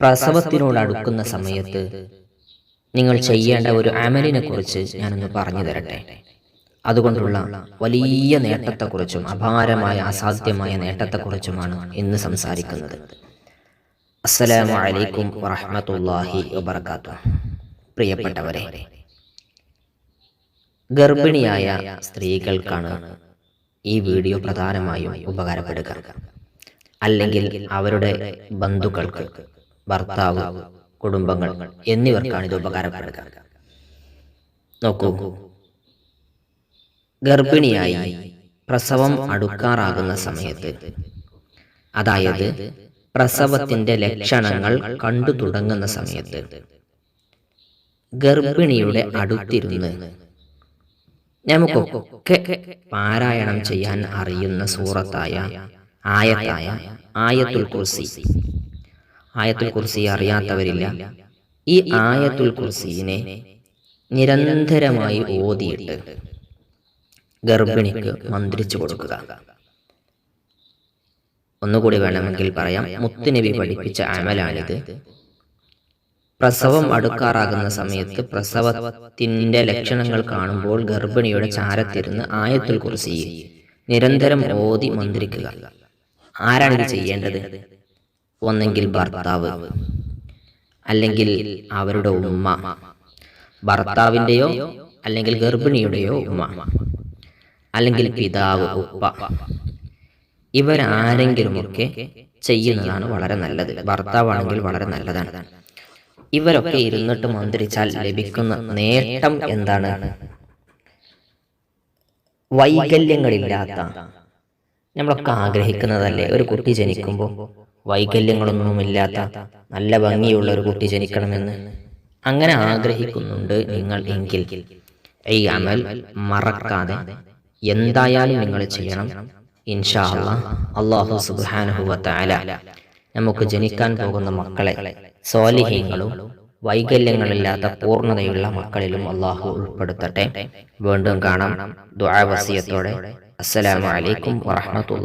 പ്രസവത്തിനോട് അടുക്കുന്ന സമയത്ത് നിങ്ങൾ ചെയ്യേണ്ട ഒരു അമലിനെ കുറിച്ച് ഞാനൊന്ന് പറഞ്ഞു തരട്ടെ? അതുകൊണ്ടുള്ള വലിയ നേട്ടത്തെക്കുറിച്ചും അപാരമായ അസാധ്യമായ നേട്ടത്തെക്കുറിച്ചുമാണ് ഇന്ന് സംസാരിക്കുന്നത്. അസ്സലാമു അലൈക്കും വറഹ്മത്തുള്ളാഹി വബർക്കാത്തു പ്രിയപ്പെട്ടവരെ ഗർഭിണിയായ സ്ത്രീകൾക്കാണ് ഈ വീഡിയോ പ്രധാനമായും ഉപകാരപ്പെടുക. അല്ലെങ്കിൽ അവരുടെ ബന്ധുക്കൾക്ക് ഭർത്താവ് കുടുംബങ്ങൾ എന്നിവർക്കാണ് ഇത് ഉപകാരപ്പെടുക. നോക്കൂ. ഗർഭിണിയായി പ്രസവം അടുക്കാറാകുന്ന സമയത്ത് അതായത് പ്രസവത്തിന്റെ ലക്ഷണങ്ങൾ കണ്ടു തുടങ്ങുന്ന സമയത്ത് ഗർഭിണിയുടെ അടുത്തിരുന്ന് നമുക്കൊക്കെ പാരായണം ചെയ്യാൻ അറിയുന്ന സൂറത്തായ ആയത്തായ ആയത്തുൽ കുർസി ആയത്തുൽ കുർസി അറിയാത്തവരില്ല. ഈ ആയത്തുൽ കുർസിനെ നിരന്തരമായി ഓതിയിട്ട് ഗർഭിണിക്ക് മന്ത്രിച്ചു കൊടുക്കുക. ഒന്നുകൂടി വേണമെങ്കിൽ പറയാം. മുത്തുനബി പഠിപ്പിച്ച അമലാണിത്. പ്രസവം അടുക്കാറാകുന്ന സമയത്ത് പ്രസവത്തിന്റെ ലക്ഷണങ്ങൾ കാണുമ്പോൾ ഗർഭിണിയുടെ ചാരത്തിരുന്ന് ആയത്തിൽ കുറിച്ച് നിരന്തരം ഓതി മന്ത്രിക്കുക. ആരാണിത് ചെയ്യേണ്ടത്? ഒന്നെങ്കിൽ ഭർത്താവ് അല്ലെങ്കിൽ അവരുടെ ഉമ്മ ഭർത്താവിന്റെയോ അല്ലെങ്കിൽ ഗർഭിണിയുടെയോ ഉമ്മ അല്ലെങ്കിൽ പിതാവ് ഉപ്പ ഇവരാരെങ്കിലുമൊക്കെ ചെയ്യുന്നതാണ് വളരെ നല്ലത്. ഭർത്താവാണെങ്കിൽ വളരെ നല്ലതാണ്. ഇവരൊക്കെ ഇരുന്നിട്ട് മന്ത്രിച്ചാൽ ലഭിക്കുന്ന നേട്ടം എന്താണ്? വൈകല്യങ്ങളില്ലാത്ത നമ്മളൊക്കെ ആഗ്രഹിക്കുന്നതല്ലേ? ഒരു കുട്ടി ജനിക്കുമ്പോൾ വൈകല്യങ്ങളൊന്നുമില്ലാത്ത നല്ല ഭംഗിയുള്ള ഒരു കുട്ടി ജനിക്കണമെന്ന് അങ്ങനെ ആഗ്രഹിക്കുന്നുണ്ട് നിങ്ങൾ എങ്കിൽ. ഈ അമൽ മറക്കാതെ എന്തായാലും നിങ്ങൾ ചെയ്യണം. ഇൻഷാ അള്ളാഹു സുബ്ഹാനഹു വതആല നമുക്ക് ജനിക്കാൻ പോകുന്ന മക്കളെ സ്വാലിഹ്യങ്ങളും വൈകല്യങ്ങളില്ലാത്ത പൂർണതയുള്ള മക്കളിലും അള്ളാഹു ഉൾപ്പെടുത്തട്ടെ. വീണ്ടും കാണാം. ദുആ വസിയത്തോടെ. അസ്സലാമു വാത്തു